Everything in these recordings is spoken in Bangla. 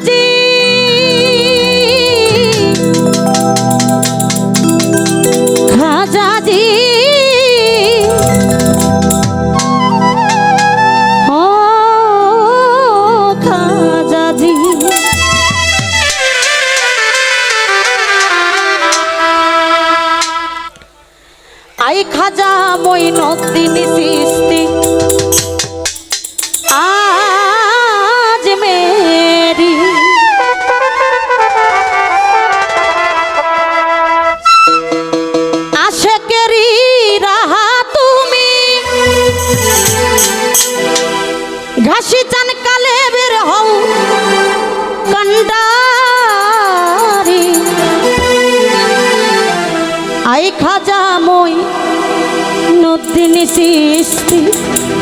সাজি খাজাজি ও খাজাজি আই খাজা মই নদিনী Chishti triste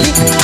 Thank you.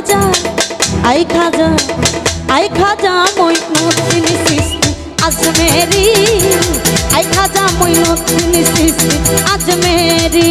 Khwaja I Khwaja আই খাজা মইনুদ্দিন সৃষ্টি আজমেরি আই খাজা মইনুদ্দিন সৃষ্টি আজমেরি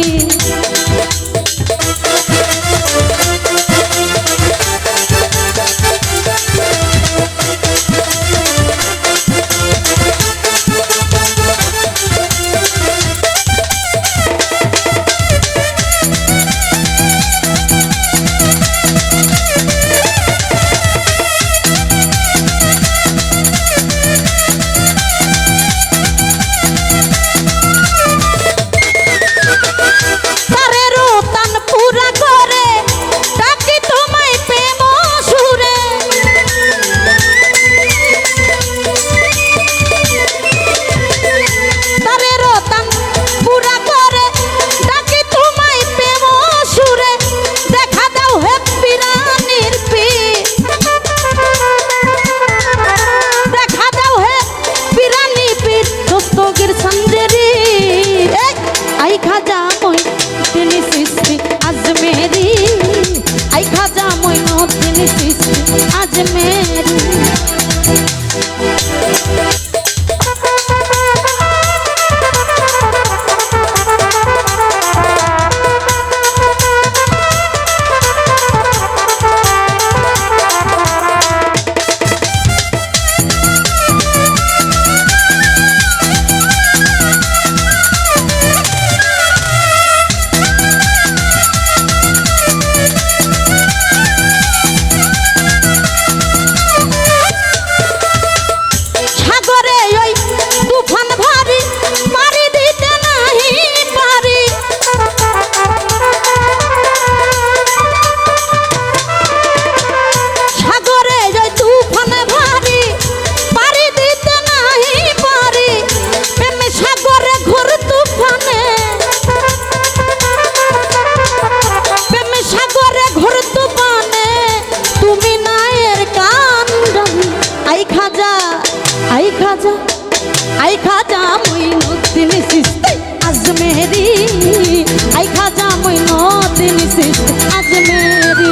খাজা আই খাজা আই খাজা মইনুদ্দিন সিস্তি আজমেরি আই খাজা মইনুদ্দিন সিস্তি আজমেরি